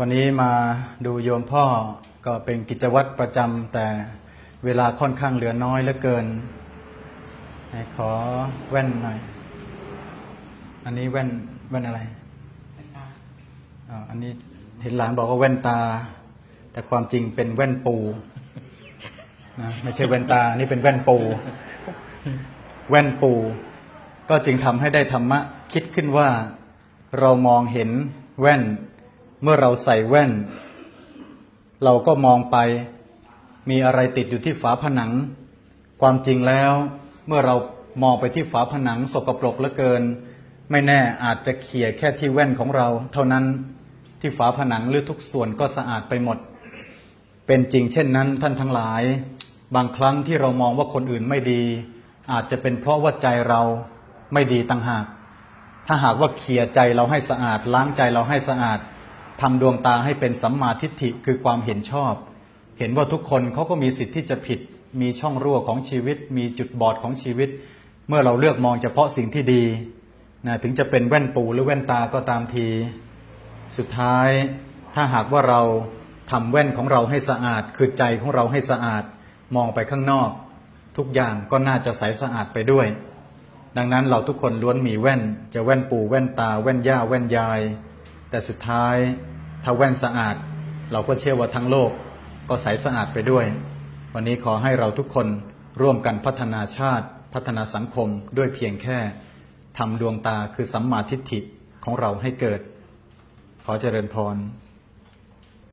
วันนี้มาดูโยมพ่อก็เป็นกิจวัตรประจำแต่เวลาค่อนข้างเหลือน้อยเหลือเกินไหนขอแว่นหน่อย อันนี้แว่นแว่นอะไรอ่าอันนี้เห็นหลานบอกว่าแว่นตา แต่ความจริงเป็นแว่นปูนะไม่ใช่แว่นตา นี่เป็นแว่นปู แว่นปู ก็จึงทำให้ได้ธรรมะ คิดขึ้นว่าเรามองเห็นแว่น เมื่อเราใส่แว่น เราก็มองไป มีอะไรติดอยู่ที่ฝาผนัง ความจริงแล้ว เมื่อเรามองไปที่ฝาผนังสกปรกเหลือเกิน ไม่แน่อาจจะเขี่ยแค่ที่แว่นของเรา เท่านั้นที่ฝาผนังหรือทุกส่วนก็สะอาดไปหมด เป็นจริงเช่นนั้นท่านทั้งหลาย บางครั้งที่เรามองว่าคนอื่นไม่ดี อาจจะเป็นเพราะว่าใจเราไม่ดีต่างหาก ถ้าหากว่าเคลียใจเราให้สะอาด ล้างใจเราให้สะอาด ทำดวงตาให้เป็นสัมมาทิฏฐิคือความเห็นชอบ เห็นว่าทุกคนเขาก็มีสิทธิ์ที่จะผิด มีช่องรั่วของชีวิต มีจุดบอดของชีวิต เมื่อเราเลือกมองเฉพาะสิ่งที่ดีนะถึงจะเป็นแว่นปูหรือแว่นตาก็ตามที สุดท้ายถ้าหากว่าเราทำแว่นของเราให้สะอาด คือใจของเราให้สะอาด มองไปข้างนอก ทุกอย่างก็น่าจะใสสะอาดไปด้วย ดังนั้นเราทุกคนล้วนมีแว่น จะแว่นปูแว่นตาแว่นย่าแว่นยาย แต่สุดท้ายถ้าแว่นสะอาด เราก็เชื่อว่าทั้งโลกก็ใสสะอาดไปด้วย วันนี้ขอให้เราทุกคนร่วมกันพัฒนาชาติ พัฒนาสังคมด้วยเพียงแค่ทำดวงตาคือสัมมาทิฏฐิของเราให้เกิด ขอเจริญพร